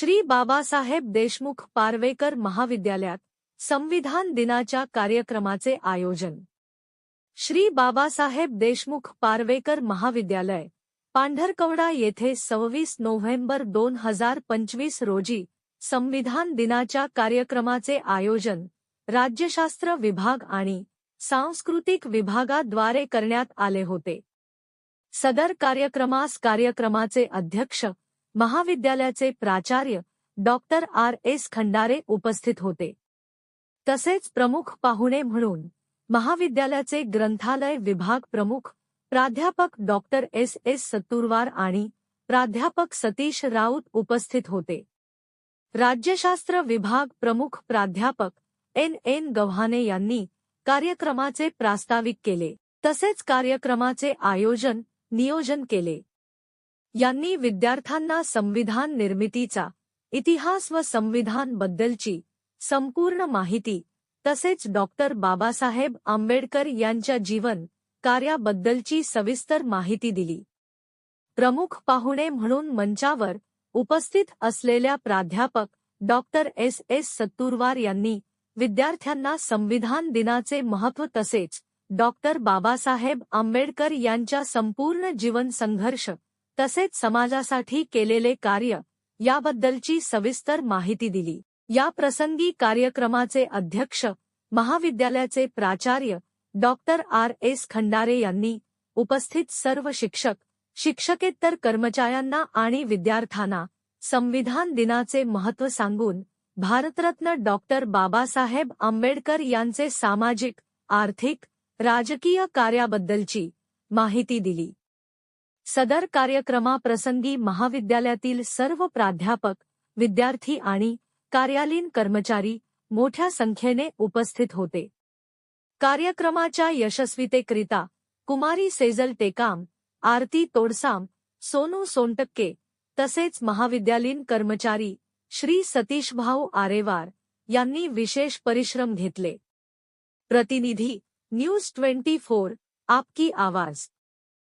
श्री बाबासाहेब देशमुख पारवेकर महाविद्यालयात संविधान दिनाच्या कार्यक्रमाचे आयोजन. श्री बाबासाहेब देशमुख पारवेकर महाविद्यालय पांढरकवडा येथे सव्वीस नोव्हेंबर दोन हजार पंचवीस रोजी संविधान दिनाच्या कार्यक्रमाचे आयोजन राज्यशास्त्र विभाग आणि सांस्कृतिक विभागाद्वारे करण्यात आले होते. सदर कार्यक्रमास कार्यक्रमाचे अध्यक्ष महाविद्यालयाचे प्राचार्य डॉक्टर आर. एस. खंडारे उपस्थित होते. तसेच प्रमुख पाहुणे म्हणून महाविद्यालयाचे ग्रंथालय विभाग प्रमुख प्राध्यापक डॉक्टर एस. एस. सत्तुरवार आणि प्राध्यापक सतीश राऊत उपस्थित होते. राज्यशास्त्र विभाग प्रमुख प्राध्यापक एन. एन. गव्हाणे यांनी कार्यक्रमाचे प्रास्ताविक केले. तसेच कार्यक्रमाचे आयोजन नियोजन केले. यांनी विद्यार्थ्यांना संविधान निर्मितीचा इतिहास व संविधान बद्दलची संपूर्ण माहिती तसेच डॉक्टर बाबासाहेब आंबेडकर यांच्या जीवन कार्याबद्दलची सविस्तर माहिती दिली. प्रमुख पाहुणे म्हणून मंचावर उपस्थित असलेल्या प्राध्यापक डॉक्टर एस. एस. सत्तुरवार यांनी विद्यार्थ्यांना संविधान दिनाचे महत्त्व तसेच डॉक्टर बाबासाहेब आंबेडकर यांच्या संपूर्ण जीवन संघर्ष तसेच समाजासाठी केलेले कार्य याबद्दलची सविस्तर माहिती दिली. या प्रसंगी कार्यक्रमाचे अध्यक्ष महाविद्यालयाचे प्राचार्य डॉक्टर आर. एस. खंडारे यांनी उपस्थित सर्व शिक्षक शिक्षकेतर कर्मचाऱ्यांना आणि विद्यार्थ्यांना संविधान दिनाचे महत्त्व सांगून भारतरत्न डॉक्टर बाबासाहेब आंबेडकर यांचे सामाजिक आर्थिक राजकीय कार्याबद्दलची माहिती दिली. सदर कार्यक्रमाप्रसंगी महाविद्यालयातील सर्व प्राध्यापक विद्यार्थी आणि कार्यालयीन कर्मचारी मोठ्या संख्येने उपस्थित होते. कार्यक्रमाच्या यशस्वीतेकरिता कुमारी सेजल टेकाम आरती तोडसाम सोनू सोनटक्के तसेच महाविद्यालयीन कर्मचारी श्री सतीशभाऊ आरेवार यांनी विशेष परिश्रम घेतले. प्रतिनिधी न्यूज ट्वेंटी फोर आपकी आवाज.